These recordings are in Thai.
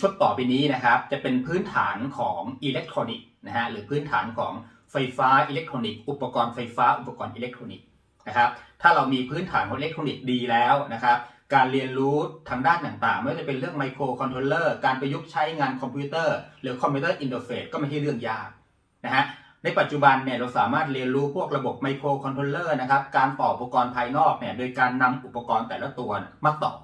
ชุดต่อไปนี้นะครับ จะเป็นพื้นฐานของอิเล็กทรอนิกส์นะฮะหรือพื้นฐานของไฟฟ้าอิเล็กทรอนิกส์อุปกรณ์ไฟฟ้าอุปกรณ์อิเล็กทรอนิกส์นะครับถ้าเรามีพื้นฐานของอิเล็กทรอนิกส์ดีแล้วนะครับการเรียนรู้ทางด้านต่างๆ ไม่ว่าจะเป็นเรื่องไมโครคอนโทรลเลอร์การประยุกต์ใช้งานคอมพิวเตอร์ หรือคอมพิวเตอร์อินเทอร์เฟซก็ไม่ใช่เรื่องยากนะฮะในปัจจุบันเนี่ยเราสามารถเรียนรู้พวกระบบไมโครคอนโทรลเลอร์นะครับการต่ออุปกรณ์ภายนอกเนี่ยโดยการนำอุปกรณ์แต่ละตัวมาต่อ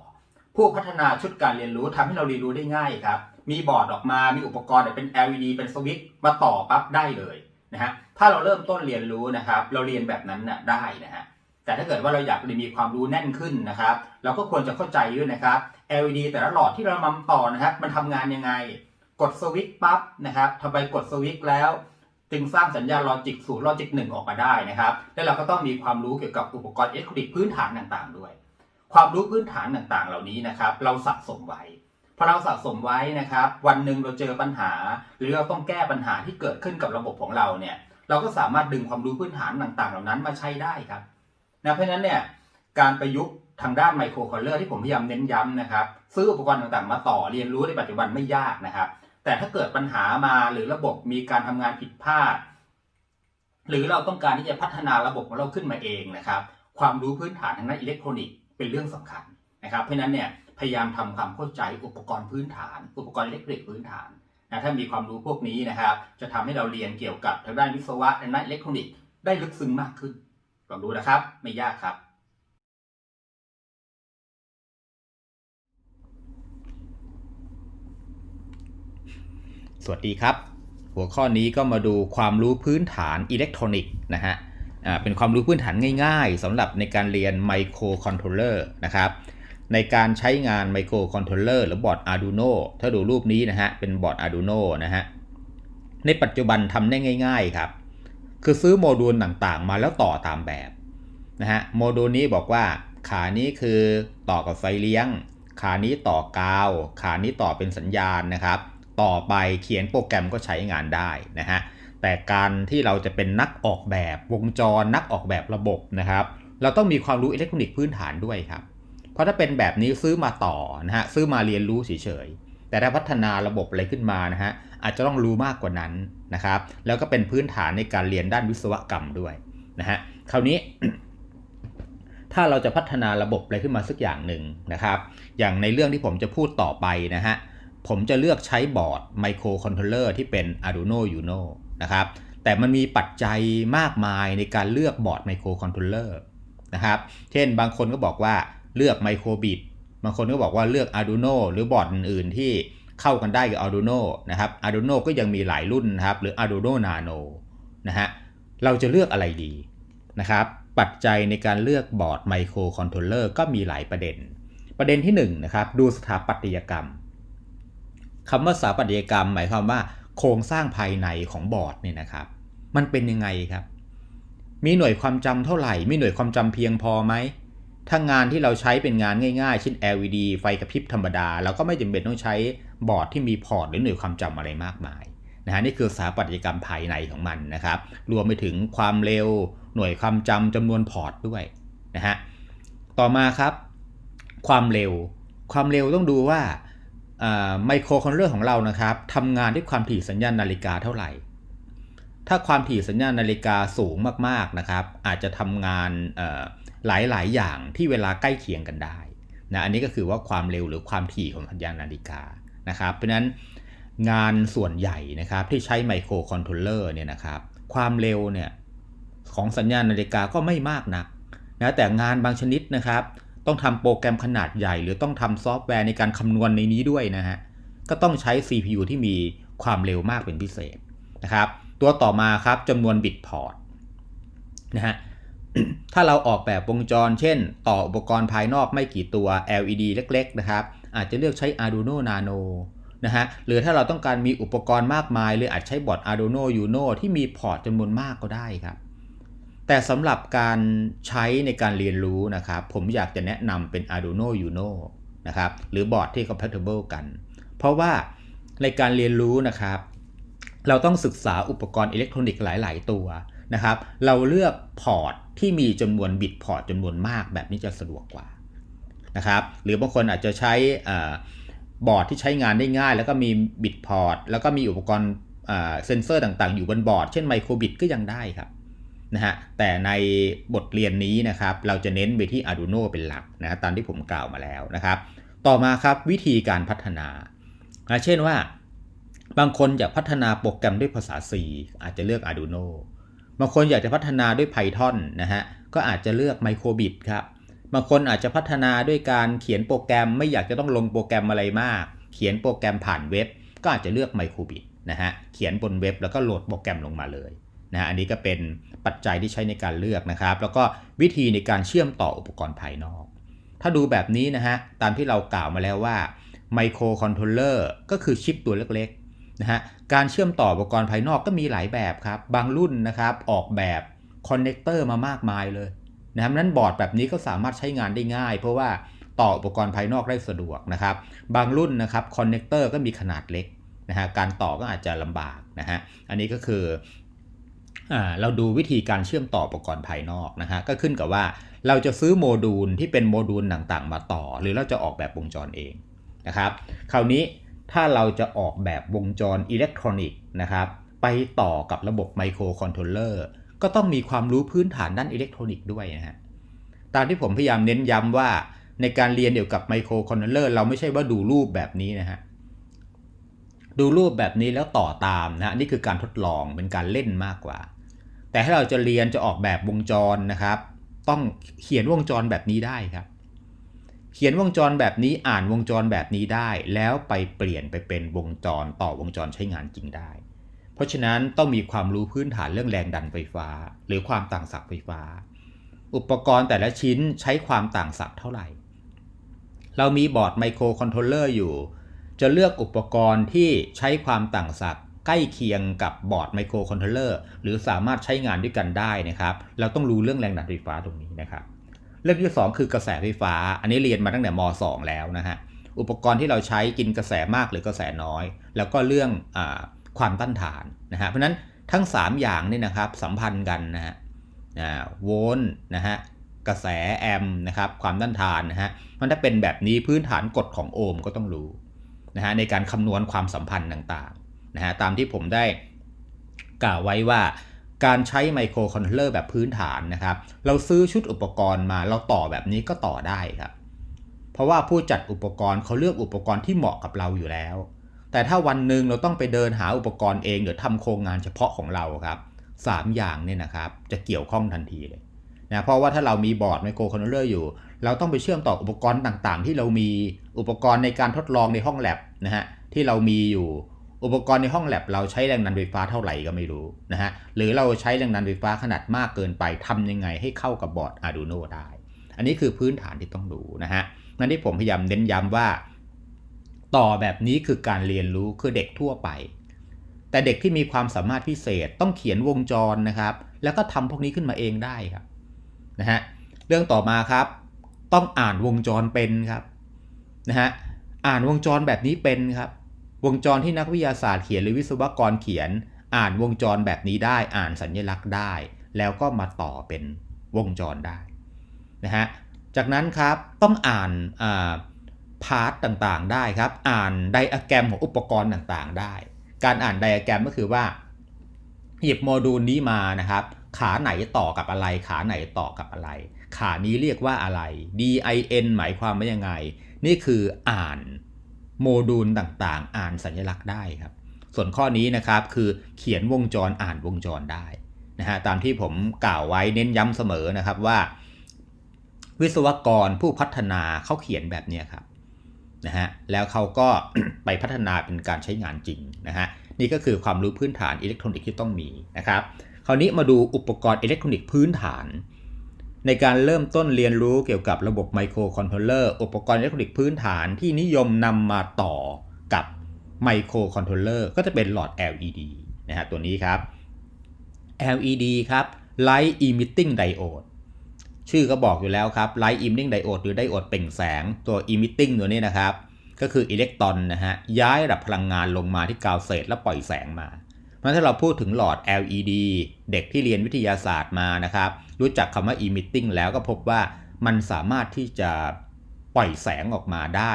ผู้พัฒนาชุดการเรียนรู้ทำให้เราเรียนรู้ได้ง่ายครับ มีบอร์ดออกมา มีอุปกรณ์เป็น LED เป็นสวิตช์มาต่อปั๊บได้เลยนะฮะ ถ้าเราเริ่มต้นเรียนรู้นะครับ เราเรียนแบบนั้นน่ะได้นะฮะ แต่ถ้าเกิดว่าเราอยากมีความรู้แน่นขึ้นนะครับ เราก็ควรจะเข้าใจด้วยนะครับ LED แต่ละหลอดที่เรานำต่อนะครับ มันทำงานยังไง กดสวิตช์ปั๊บนะครับทำไมกดสวิตช์แล้วจึงสร้างสัญญาณลอจิกศูนย์ลอจิกหนึ่งออกมาได้นะครับ และเราก็ต้องมีความรู้เกี่ยวกับอุปกรณ์อิเล็กทรอนิกส์พื้นฐานต่างๆด้วย ความรู้พื้นฐานต่างๆ เหล่านี้นะครับ เราสะสมไว้พอเราสะสมไว้นะครับ วันหนึ่งเราเจอปัญหา หรือเราต้องแก้ปัญหาที่เกิดขึ้นกับระบบของเราเนี่ย เราก็สามารถดึงความรู้พื้นฐานต่างๆ เหล่านั้นมาใช้ได้ครับนะเพราะฉะนั้นเนี่ยการประยุกต์ทางด้านไมโครคอนเลอร์ที่ผมพยายามเน้นย้ำนะครับ ซื้ออุปกรณ์ต่างๆ มาต่อเรียนรู้ในปัจจุบันไม่ยากนะครับ แต่ถ้าเกิดปัญหามาหรือระบบมีการทำงานผิดพลาด หรือเราต้องการที่จะพัฒนาระบบของเราขึ้นมาเองนะครับ ความรู้พื้นฐานทางด้านอิเล็กทรอนิกส์ เป็นเรื่องสำคัญนะครับ เพราะนั้นเนี่ยพยายามทำความเข้าใจอุปกรณ์พื้นฐาน อุปกรณ์เล็กทรอนิกส์พื้นฐานนะถ้ามีความรู้พวกนี้นะครับ จะทำให้เราเรียนเกี่ยวกับทางด้านวิศวะทางด้านอิเล็กทรอนิกส์ได้ลึกซึ้งมากขึ้นลองดูนะครับ ไม่ยากครับสวัสดีครับ หัวข้อนี้ก็มาดูความรู้พื้นฐานอิเล็กทรอนิกส์นะฮะ เป็นความรู้พื้นฐานง่ายๆสำหรับในการเรียนไมโครคอนโทรลเลอร์นะครับในการใช้งานไมโครคอนโทรลเลอร์หรือบอร์ด Arduino ถ้าดูรูปนี้นะฮะ เป็นบอร์ด Arduino นะฮะ ในปัจจุบันทำได้ง่าย ๆครับ คือซื้อโมดูลต่างๆ มาแล้วต่อตามแบบนะฮะ โมดูลนี้บอกว่าขานี้คือต่อกับไฟเลี้ยง ขานี้ต่อกาว ขานี้ต่อเป็นสัญญาณนะครับ ต่อไปเขียนโปรแกรมก็ใช้งานได้นะฮะ แต่การที่เราจะเป็นนักออกแบบวงจรนักออกแบบระบบนะครับ เราต้องมีความรู้อิเล็กทรอนิกส์พื้นฐานด้วยครับ เพราะถ้าเป็นแบบนี้ซื้อมาต่อนะฮะซื้อมาเรียนรู้เฉยๆแต่ถ้าพัฒนาระบบอะไรขึ้นมานะฮะอาจจะต้องรู้มากกว่านั้นนะครับ แล้วก็เป็นพื้นฐานในการเรียนด้านวิศวกรรมด้วยนะฮะคราวนี้ ถ้าเราจะพัฒนาระบบอะไรขึ้นมาสักอย่างหนึ่งนะครับ อย่างในเรื่องที่ผมจะพูดต่อไปนะฮะผมจะเลือกใช้บอร์ดไมโครคอนโทรลเลอร์ที่เป็น Arduino Uno นะครับ แต่มันมีปัจจัยมากมายในการเลือกบอร์ดไมโครคอนโทรลเลอร์นะครับ เช่นบางคนก็บอกว่าเลือกไมโครบิตบางคนก็บอกว่าเลือก Arduino หรือบอร์ดอื่น ๆ ที่เข้ากันได้กับ Arduino นะครับ Arduino ก็ยังมีหลายรุ่นนะครับ หรือ Arduino Nano นะฮะ เราจะเลือกอะไรดีนะครับ ปัจจัยในการเลือกบอร์ดไมโครคอนโทรลเลอร์ก็มีหลายประเด็น ประเด็นที่1นะครับ ดูสถาปัตยกรรมคำว่าสถาปัตยกรรม หมายความว่า โครงสร้างภายในของบอร์ดเนี่ยนะครับ มันเป็นยังไงครับ มีหน่วยความจำเท่าไหร่ มีหน่วยความจำเพียงพอไหมถ้างานที่เราใช้เป็นงานง่ายๆเช่น LED ไฟกระพริบธรรมดา เราก็ไม่จำเป็นต้องใช้บอร์ดที่มีพอร์ตหรือหน่วยความจำอะไรมากมายนะฮะนี่คือสถาปัตยกรรมภายในของมันนะครับ รวมไปถึงความเร็ว หน่วยความจำจำนวนพอร์ตด้วยนะฮะต่อมาครับ ความเร็ว ความเร็วต้องดูว่า ไมโครคอนโทรลเลอร์ของเรานะครับทำงานด้วยความถี่สัญญาณนาฬิกาเท่าไหร่ ถ้าความถี่สัญญาณนาฬิกาสูงมากๆนะครับ อาจจะทำงานหลายๆ อย่างที่เวลาใกล้เคียงกันได้นะอันนี้ก็คือว่าความเร็วหรือความถี่ของสัญญาณนาฬิกานะครับ เพราะฉะนั้นงานส่วนใหญ่นะครับที่ใช้ไมโครคอนโทรลเลอร์เนี่ยนะครับ ความเร็วเนี่ยของสัญญาณนาฬิกาก็ไม่มากนักนะแต่งานบางชนิดนะครับ ต้องทำโปรแกรมขนาดใหญ่ หรือต้องทำซอฟต์แวร์ในการคำนวณในนี้ด้วยนะฮะ ก็ต้องใช้ CPU ที่มีความเร็วมากเป็นพิเศษนะครับ ตัวต่อมาครับจำนวนบิตพอร์ตนะฮะถ้าเราออกแบบวงจร เช่น ต่ออุปกรณ์ภายนอกไม่กี่ตัว LED เล็ก ๆ นะครับ อาจจะเลือกใช้ Arduino Nano นะฮะ หรือถ้าเราต้องการมีอุปกรณ์มากมายเลยอาจใช้บอร์ด Arduino Uno ที่มีพอร์ตจำนวนมากก็ได้ครับ แต่สำหรับการใช้ในการเรียนรู้นะครับ ผมอยากจะแนะนำเป็น Arduino Uno นะครับ หรือบอร์ดที่ compatible กัน เพราะว่าในการเรียนรู้นะครับ เราต้องศึกษาอุปกรณ์อิเล็กทรอนิกส์หลาย ๆ ตัวนะครับ เราเลือกพอร์ตที่มีจำนวนบิตพอร์ตจำนวนมากแบบนี้จะสะดวกกว่านะครับ หรือบางคนอาจจะใช้บอร์ดที่ใช้งานได้ง่าย แล้วก็มีบิตพอร์ตแล้วก็มีอุปกรณ์เซนเซอร์ต่าง ๆ อยู่บนบอร์ด เช่นไมโครบิตก็ยังได้ครับ นะฮะแต่ในบทเรียนนี้นะครับเราจะเน้นไปที่ Arduino เป็นหลักนะตามที่ผมกล่าวมาแล้วนะครับ ต่อมาครับวิธีการพัฒนานะเช่นว่า บางคนอยากพัฒนาโปรแกรมด้วยภาษา C อาจจะเลือก Arduino บางคนอยากจะพัฒนาด้วย Python นะฮะก็อาจจะเลือก Microbit ครับบางคนอาจจะพัฒนาด้วยการเขียนโปรแกรมไม่อยากจะต้องลงโปรแกรมอะไรมาก เขียนโปรแกรมผ่านเว็บ ก็อาจจะเลือก Microbit นะฮะเขียนบนเว็บแล้วก็โหลดโปรแกรมลงมาเลย นะอันนี้ก็เป็นปัจจัยที่ใช้ในการเลือกนะครับ แล้วก็วิธีในการเชื่อมต่ออุปกรณ์ภายนอก ถ้าดูแบบนี้นะฮะตามที่เรากล่าวมาแล้วว่าไมโครคอนโทรลเลอร์ก็คือชิปตัวเล็กๆนะฮะการเชื่อมต่ออุปกรณ์ภายนอกก็มีหลายแบบครับ บางรุ่นนะครับออกแบบคอนเนคเตอร์มามากมายเลยนะครับนั้นบอร์ดแบบนี้ก็สามารถใช้งานได้ง่าย เพราะว่าต่ออุปกรณ์ภายนอกได้สะดวกนะครับ บางรุ่นนะครับคอนเนคเตอร์ก็มีขนาดเล็กนะฮะการต่อก็อาจจะลำบากนะฮะอันนี้ก็คือ เราดูวิธีการเชื่อมต่ออุปกรณ์ภายนอกนะฮะก็ขึ้นกับว่าเราจะซื้อโมดูลที่เป็นโมดูลต่างๆ มาต่อ หรือเราจะออกแบบวงจรเองนะครับ คราวนี้ถ้าเราจะออกแบบวงจรอิเล็กทรอนิกส์นะครับไปต่อกับระบบไมโครคอนโทรลเลอร์ก็ต้องมีความรู้พื้นฐานด้านอิเล็กทรอนิกส์ด้วยนะฮะตามที่ผมพยายามเน้นย้ำว่าในการเรียนเกี่ยวกับไมโครคอนโทรลเลอร์เราไม่ใช่ว่าดูรูปแบบนี้นะฮะดูรูปแบบนี้แล้วต่อตามนะฮะนี่คือการทดลองเป็นการเล่นมากกว่า แต่ถ้าเราจะเรียนจะออกแบบวงจรนะครับ ต้องเขียนวงจรแบบนี้ได้ครับ เขียนวงจรแบบนี้อ่านวงจรแบบนี้ได้ แล้วไปเปลี่ยนไปเป็นวงจรต่อวงจรใช้งานจริงได้ เพราะฉะนั้นต้องมีความรู้พื้นฐานเรื่องแรงดันไฟฟ้า หรือความต่างศักย์ไฟฟ้า อุปกรณ์แต่ละชิ้นใช้ความต่างศักย์เท่าไหร่ เรามีบอร์ดไมโครคอนโทรลเลอร์อยู่ จะเลือกอุปกรณ์ที่ใช้ความต่างศักย ใกล้เคียงกับบอร์ดไมโครคอนโทรลเลอร์หรือสามารถใช้งานด้วยกันได้นะครับเราต้องรู้เรื่องแรงดันไฟฟ้าตรงนี้นะครับเรื่องที่ 2 คือกระแสไฟฟ้า อันนี้เรียนมาตั้งแต่ม .2 แล้วนะฮะอุปกรณ์ที่เราใช้กินกระแสมากหรือกระแสน้อย แล้วก็เรื่องอความต้านทานนะฮะเพราะนั้นทั้ง 3 อย่างนี่นะครับสัมพันธ์กันนะฮะโวลต์นะฮะกระแสแอมป์นะครับความต้านทานนะฮะมันถ้าเป็นแบบนี้พื้นฐานกฎของโอห์มก็ต้องรู้นะฮะในการคำนวณความสัมพันธ์ต่าง นะฮะตามที่ผมได้กล่าวไว้ว่าการใช้ไมโครคอนโทรลเลอร์แบบพื้นฐานนะครับ เราซื้อชุดอุปกรณ์มาเราต่อแบบนี้ก็ต่อได้ครับ เพราะว่าผู้จัดอุปกรณ์เขาเลือกอุปกรณ์ที่เหมาะกับเราอยู่แล้ว แต่ถ้าวันหนึ่งเราต้องไปเดินหาอุปกรณ์เองหรือทำโครงงานเฉพาะของเราครับสามอย่างเนี่ยนะครับ จะเกี่ยวข้องทันทีเลยนะเพราะว่าถ้าเรามีบอร์ดไมโครคอนโทรลเลอร์อยู่ เราต้องไปเชื่อมต่ออุปกรณ์ต่างๆ ที่เรามีอุปกรณ์ในการทดลองในห้องแลบนะฮะที่เรามีอยู่ อุปกรณ์ในห้องแลบเราใช้แรงดันไฟฟ้าเท่าไหร่ก็ไม่รู้นะฮะหรือเราใช้แรงดันไฟฟ้าขนาดมากเกินไปทำยังไงให้เข้ากับบอร์ด Arduino ได้ อันนี้คือพื้นฐานที่ต้องดูนะฮะนั่นที่ผมพยายามเน้นย้ำว่า ต่อแบบนี้คือการเรียนรู้คือเด็กทั่วไป แต่เด็กที่มีความสามารถพิเศษต้องเขียนวงจรนะครับ แล้วก็ทำพวกนี้ขึ้นมาเองได้ครับนะฮะเรื่องต่อมาครับ ต้องอ่านวงจรเป็นครับนะฮะอ่านวงจรแบบนี้เป็นครับ วงจรที่นักวิทยาศาสตร์เขียนหรือวิศวกรเขียน อ่านวงจรแบบนี้ได้อ่านสัญลักษณ์ได้ แล้วก็มาต่อเป็นวงจรได้นะฮะจากนั้นครับต้องอ่านพาร์ตต่างๆได้ครับ อ่านไดอะแกรมของอุปกรณ์ต่างๆได้ การอ่านไดอะแกรมก็คือว่าหยิบโมดูลนี้มานะครับ ขาไหนต่อกับอะไร ขาไหนต่อกับอะไร ขานี้เรียกว่าอะไร DIN หมายความว่ายังไง นี่คืออ่าน โมดูลต่างๆ อ่านสัญลักษณ์ได้ครับ ส่วนข้อนี้นะครับคือเขียนวงจรอ่านวงจรได้นะฮะตามที่ผมกล่าวไว้เน้นย้ำเสมอนะครับว่า วิศวกรผู้พัฒนาเขาเขียนแบบนี้ครับนะฮะแล้วเขาก็ไปพัฒนาเป็นการใช้งานจริงนะฮะนี่ก็คือความรู้พื้นฐานอิเล็กทรอนิกส์ที่ต้องมีนะครับ คราวนี้มาดูอุปกรณ์อิเล็กทรอนิกส์พื้นฐาน ในการเริ่มต้นเรียนรู้เกี่ยวกับระบบไมโครคอนโทรลเลอร์อุปกรณ์อิเล็กทรอนิกส์พื้นฐานที่นิยมนำมาต่อกับไมโครคอนโทรลเลอร์ก็จะเป็นหลอด LED นะฮะตัวนี้ครับ LED ครับ Light Emitting Diode ชื่อก็บอกอยู่แล้วครับ Light Emitting Diode หรือไดโอดเปล่งแสงตัว Emitting ตัวนี้นะครับ ก็คืออิเล็กตรอนนะฮะย้ายระดับพลังงานลงมาที่กาวเศษแล้วปล่อยแสงมา ราะถ้าเราพูดถึงหลอด LED เด็กที่เรียนวิทยาศาสตร์มานะครับ รู้จักคำว่า emitting แล้วก็พบว่ามันสามารถที่จะปล่อยแสงออกมาได้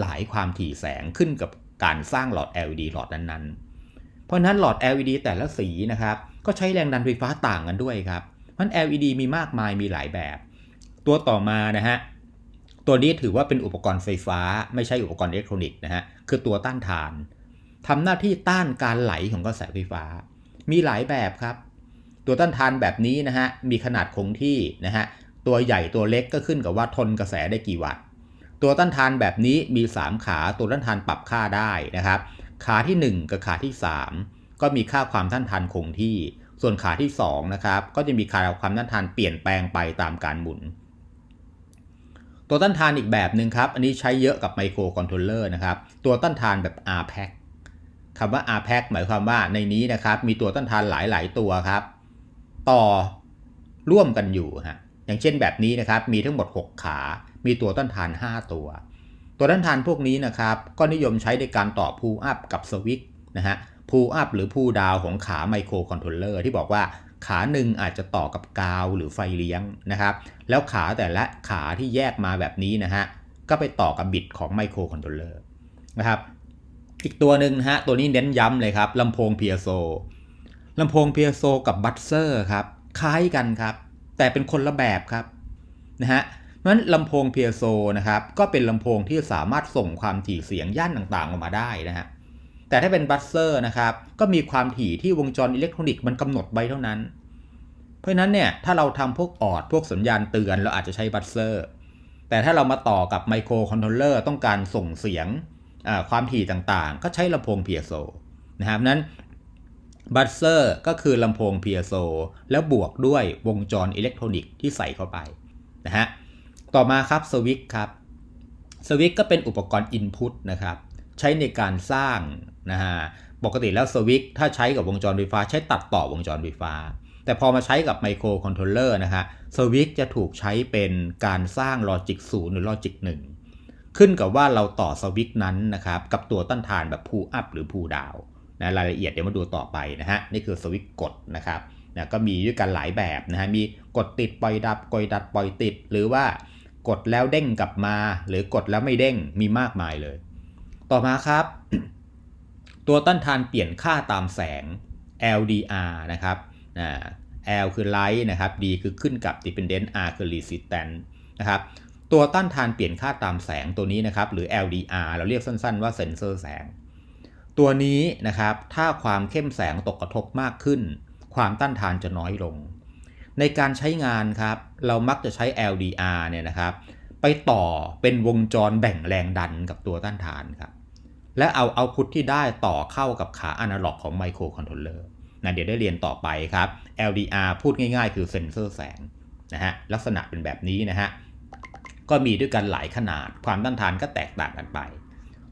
หลายความถี่แสงขึ้นกับการสร้างหลอด LED หลอดนั้นๆ เพราะนั้นหลอด LED แต่ละสีนะครับ ก็ใช้แรงดันไฟฟ้าต่างกันด้วยครับเพราะฉะนั้น LED มีมากมายมีหลายแบบ ตัวต่อมานะฮะตัวนี้ถือว่าเป็นอุปกรณ์ไฟฟ้า ไม่ใช่อุปกรณ์อิเล็กทรอนิกส์นะฮะคือตัวต้านทาน ทำหน้าที่ต้านการไหลของกระแสไฟฟ้า มีหลายแบบครับ ตัวต้านทานแบบนี้นะฮะมีขนาดคงที่นะฮะตัวใหญ่ตัวเล็กก็ขึ้นกับว่าทนกระแสได้กี่วัตต์ตัวต้านทานแบบนี้มี 3 ขาตัวต้านทานปรับค่าได้นะครับ ขาที่ 1 กับขาที่ 3 ก็มีค่าความต้านทานคงที่ ส่วนขาที่2นะครับก็จะมีค่าความต้านทานเปลี่ยนแปลงไปตามการหมุน ตัวต้านทานอีกแบบหนึ่งครับ อันนี้ใช้เยอะกับไมโครคอนโทรลเลอร์นะครับ ตัวต้านทานแบบ RPAC คำว่า RPAC หมายความว่าในนี้นะครับ มีตัวต้นทานหลาย ๆ ตัวครับ ต่อร่วมกันอยู่ฮะอย่างเช่นแบบนี้นะครับ มีทั้งหมด 6 ขา มีตัวต้นทาน 5 ตัว ตัวต้นทานพวกนี้นะครับ ก็นิยมใช้ในการต่อพูอัพกับสวิตนะฮะพูอัพหรือพูดาวของขาไมโครคอนโทรลเลอร์ที่บอกว่าขาหนึ่งอาจจะต่อกับกาวหรือไฟเลี้ยงนะครับ แล้วขาแต่ละขาที่แยกมาแบบนี้นะฮะก็ไปต่อกับบิตของไมโครคอนโทรลเลอร์นะครับ อีกตัวหนึ่งนะฮะ ตัวนี้เน้นย้ำเลยครับลำโพงเพียโซลำโพงเพียโซกับบัตเซอร์ครับ คล้ายกันครับ แต่เป็นคนละแบบครับนะฮะเพราะฉะนั้นลำโพงเพียโซนะครับก็เป็นลำโพงที่สามารถส่งความถี่เสียงย่านต่างๆ ออกมาได้นะฮะแต่ถ้าเป็นบัสเซอร์นะครับก็มีความถี่ที่วงจรอิเล็กทรอนิกส์มันกำหนดไว้เท่านั้น เพราะฉะนั้นเนี่ยถ้าเราทำพวกออดพวกสัญญาณเตือนเราอาจจะใช้บัสเซอร์แต่ถ้าเรามาต่อกับไมโครคอนโทรลเลอร์ต้องการส่งเสียง ความถี่ต่างๆ ก็ใช้ลำโพงเพียโซนะครับนั้นบัสเซอร์ก็คือลำโพงเพียโซแล้วบวกด้วยวงจรอิเล็กทรอนิกส์ที่ใส่เข้าไปนะฮะต่อมาครับสวิตช์ครับสวิตช์ก็เป็นอุปกรณ์อินพุตนะครับใช้ในการสร้างนะฮะปกติแล้วสวิตช์ถ้าใช้กับวงจรไฟฟ้า ใช้ตัดต่อวงจรไฟฟ้า แต่พอมาใช้กับไมโครคอนโทรลเลอร์นะฮะสวิตช์จะถูกใช้เป็นการสร้างลอจิก0หรือลอจิก1 ขึ้นกับว่าเราต่อสวิตนั้นนะครับกับตัวต้านทานแบบพูอัพหรือพูดาวนะรายละเอียดเดี๋ยวมาดูต่อไปนะฮะนี่คือสวิตกดนะครับนะก็มีด้วยกันหลายแบบนะฮะมีกดติดปล่อยดับกดดับปล่อยติด หรือว่ากดแล้วเด้งกลับมา หรือกดแล้วไม่เด้งมีมากมายเลย ต่อมาครับ ตัวต้านทานเปลี่ยนค่าตามแสง LDR นะครับ L คือ light นะครับ D คือขึ้นกับ dependent R คือ resistance นะครับ ตัวต้านทานเปลี่ยนค่าตามแสงตัวนี้นะครับ หรือ LDR เราเรียกสั้นๆว่าเซนเซอร์แสง ตัวนี้นะครับ ถ้าความเข้มแสงตกกระทบมากขึ้น ความต้านทานจะน้อยลง ในการใช้งานครับ เรามักจะใช้ LDR เนี่ยนะครับ ไปต่อเป็นวงจรแบ่งแรงดันกับตัวต้านทานครับ และเอาเอาพุทที่ได้ต่อเข้ากับขาอนาล็อกของไมโครคอนโทรลเลอร์นะเดี๋ยวได้เรียนต่อไปครับ LDR พูดง่ายๆ คือเซนเซอร์แสงนะฮะ ลักษณะเป็นแบบนี้นะฮะ ก็มีด้วยกันหลายขนาด ความต้านทานก็แตกต่างกันไป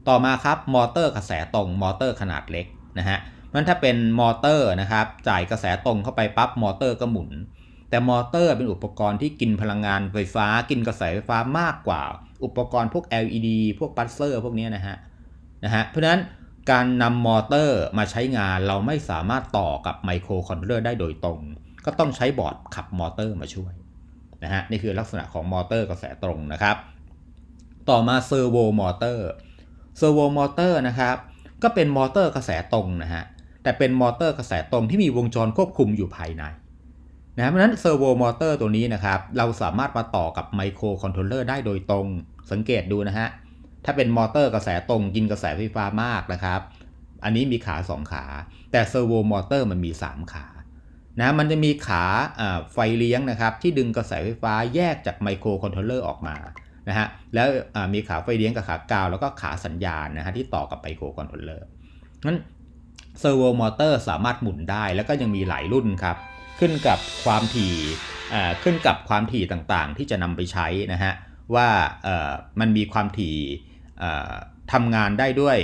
ต่อมาครับมอเตอร์กระแสตรงมอเตอร์ขนาดเล็กนะฮะมันถ้าเป็นมอเตอร์นะครับจ่ายกระแสตรงเข้าไปปั๊บมอเตอร์ก็หมุน แต่มอเตอร์เป็นอุปกรณ์ที่กินพลังงานไฟฟ้า กินกระแสไฟฟ้ามากกว่า อุปกรณ์พวก LED พวกปัสเซอร์พวกนี้นะฮะนะฮะเพราะฉะนั้นการนำมอเตอร์มาใช้งานเราไม่สามารถต่อกับไมโครคอนโทรลเลอร์ได้โดยตรง ก็ต้องใช้บอร์ดขับมอเตอร์มาช่วย นะฮะนี่คือลักษณะของมอเตอร์กระแสตรงนะครับ ต่อมาเซอร์โวมอเตอร์เซอร์โวมอเตอร์นะครับก็เป็นมอเตอร์กระแสตรงนะฮะแต่เป็นมอเตอร์กระแสตรงที่มีวงจรควบคุมอยู่ภายในนะเพราะนั้นเซอร์โวมอเตอร์ตัวนี้นะครับเราสามารถมาต่อกับไมโครคอนโทรลเลอร์ได้โดยตรงสังเกตดูนะฮะถ้าเป็นมอเตอร์กระแสตรงกินกระแสไฟฟ้ามากนะครับ อันนี้มีขา 2 ขา แต่เซอร์โวมอเตอร์มันมี 3 ขา นะมันจะมีขาไฟเลี้ยงนะครับที่ดึงกระแสไฟฟ้าแยกจากไมโครคอนโทรลเลอร์ออกมานะฮะแล้วมีขาไฟเลี้ยงกับขากาว แล้วก็ขาสัญญาณนะฮะที่ต่อกับไมโครคอนโทรลเลอร์นั้นเซอร์โวมอเตอร์สามารถหมุนได้แล้วก็ยังมีหลายรุ่นครับ ขึ้นกับความถี่ขึ้นกับความถี่ต่างๆ ที่จะนำไปใช้นะฮะว่ามันมีความถี่ทำงานได้ด้วย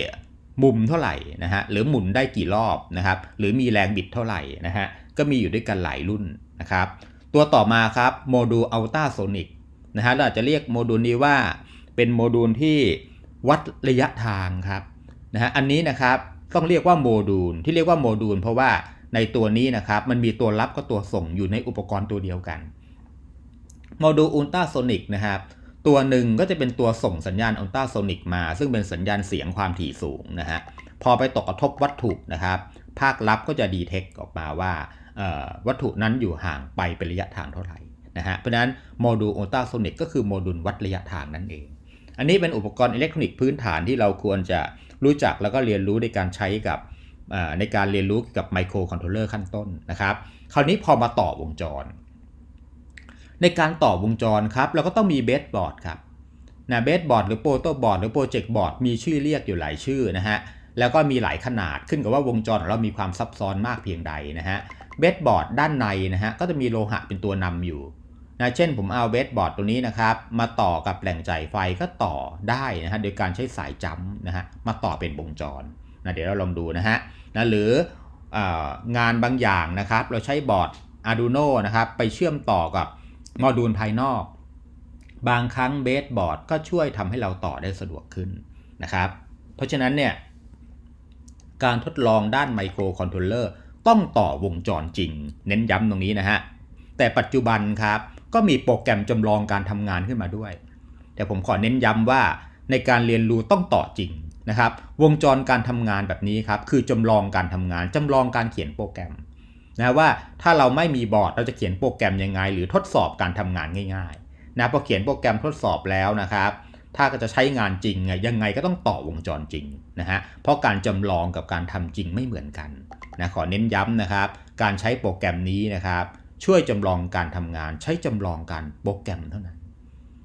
มุมเท่าไหร่นะฮะหรือหมุนได้กี่รอบนะครับหรือมีแรงบิดเท่าไหร่นะฮะ ก็มีอยู่ด้วยกันหลายรุ่นนะครับ ตัวต่อมาครับโมดูลอัลตราโซนิกนะฮะเราอาจจะเรียกโมดูลนี้ว่าเป็นโมดูลที่วัดระยะทางครับนะฮะอันนี้นะครับต้องเรียกว่าโมดูลที่เรียกว่าโมดูลเพราะว่าในตัวนี้นะครับมันมีตัวรับกับตัวส่งอยู่ในอุปกรณ์ตัวเดียวกันโมดูลอัลตราโซนิกนะครับตัวหนึ่งก็จะเป็นตัวส่งสัญญาณอัลตราโซนิกมา ซึ่งเป็นสัญญาณเสียงความถี่สูงนะฮะพอไปตกกระทบวัตถุนะครับ ภาคลับก็จะดีเทคออกมาว่า วัตถุนั้นอยู่ห่างไปเป็นระยะทางเท่าไหร่นะฮะเพราะนั้นโมดูลอัลตราโซนิกก็คือโมดูลวัดระยะทางนั่นเอง อันนี้เป็นอุปกรณ์อิเล็กทรอนิกส์พื้นฐานที่เราควรจะรู้จักแล้วก็เรียนรู้ในการใช้กับในการเรียนรู้กับไมโครคอนโทรลเลอร์ขั้นต้นนะครับ คราวนี้พอมาต่อวงจร ในการต่อวงจรครับ เราก็ต้องมีเบสบอร์ดครับนะเบสบอร์ดหรือโปรโตบอร์ดหรือโปรเจกต์บอร์ดมีชื่อเรียกอยู่หลายชื่อนะฮะแล้วก็มีหลายขนาดขึ้นกับว่าวงจรของเรามีความซับซ้อนมากเพียงใดนะฮะ เบสบอร์ดด้านในนะฮะก็จะมีโลหะเป็นตัวนำอยู่นะเช่นผมเอาเบสบอร์ดตัวนี้นะครับ มาต่อกับแหล่งจ่ายไฟก็ต่อได้นะฮะโดยการใช้สายจัมนะฮะมาต่อเป็นวงจรนะเดี๋ยวเราลองดูนะฮะนะหรือองานบางอย่างนะครับ เราใช้บอร์ด Arduino นะครับไปเชื่อมต่อกับโมดูลภายนอก บางครั้งเบสบอร์ดก็ช่วยทำให้เราต่อได้สะดวกขึ้นนะครับ เพราะฉะนั้นเนี่ยการทดลองด้านไมโครคอนโทรลเลอร์ ต้องต่อวงจรจริง เน้นย้ำตรงนี้นะฮะ แต่ปัจจุบันครับก็มีโปรแกรมจำลองการทำงานขึ้นมาด้วย แต่ผมขอเน้นย้ำว่าในการเรียนรู้ต้องต่อจริงนะครับ วงจรการทำงานแบบนี้ครับคือจำลองการทำงานจำลองการเขียนโปรแกรมนะว่าถ้าเราไม่มีบอร์ดเราจะเขียนโปรแกรมยังไง หรือทดสอบการทำงานง่ายๆนะพอเขียนโปรแกรมทดสอบแล้วนะครับ ถ้าก็จะใช้งานจริงไงยังไงก็ต้องต่อวงจรจริงนะฮะเพราะการจำลองกับการทำจริงไม่เหมือนกัน นะขอเน้นย้ำนะครับ การใช้โปรแกรมนี้นะครับ ช่วยจำลองการทำงานใช้จำลองการโปรแกรมเท่านั้น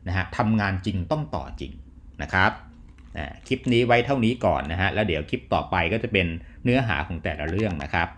นะฮะทำงานจริงต้องต่อจริงนะครับคลิปนี้ไว้เท่านี้ก่อนนะฮะแล้วเดี๋ยวคลิปต่อไปก็จะเป็นเนื้อหาของแต่ละเรื่องนะครับ